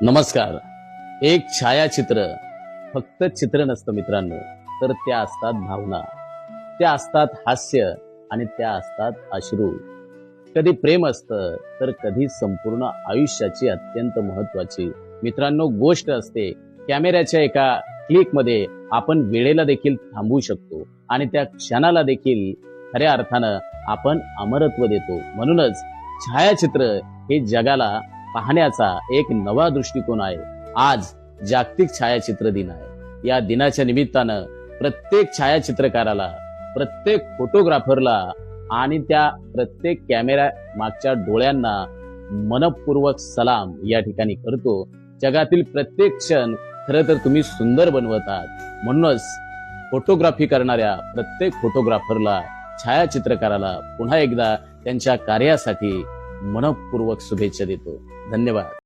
नमस्कार. एक छायाचित्र फक्त चित्र नसतं मित्रांनो तर त्या असतात भावना. त्या असतात हास्य आणि त्या असतात अश्रू. कधी प्रेम असतं तर कधी संपूर्ण आयुष्याची अत्यंत महत्वाची मित्रांनो गोष्ट असते कॅमेऱ्याच्या एका क्लिकमध्ये आपण वेळेला देखील थांबवू शकतो आणि त्या क्षणाला देखील खऱ्या अर्थानं आपण अमरत्व देतो. म्हणूनच छायाचित्र हे जगाला पाहण्याचा एक नवा दृष्टिकोन आहे. आज जागतिक छायाचित्र दिन आहे. या दिनाच्या निमित्तानं प्रत्येक छायाचित्रकाराला प्रत्येक फोटोग्राफरला आणि त्या प्रत्येक कॅमेरा मागच्या डोळ्यांना मनपूर्वक सलाम या ठिकाणी करतो. जगातील प्रत्येक क्षण खरं तर तुम्ही सुंदर बनवत आहात. म्हणूनच फोटोग्राफी करणाऱ्या प्रत्येक फोटोग्राफरला छायाचित्रकाराला पुन्हा एकदा त्यांच्या कार्यासाठी मनपूर्वक शुभेच्छा देतो धन्यवाद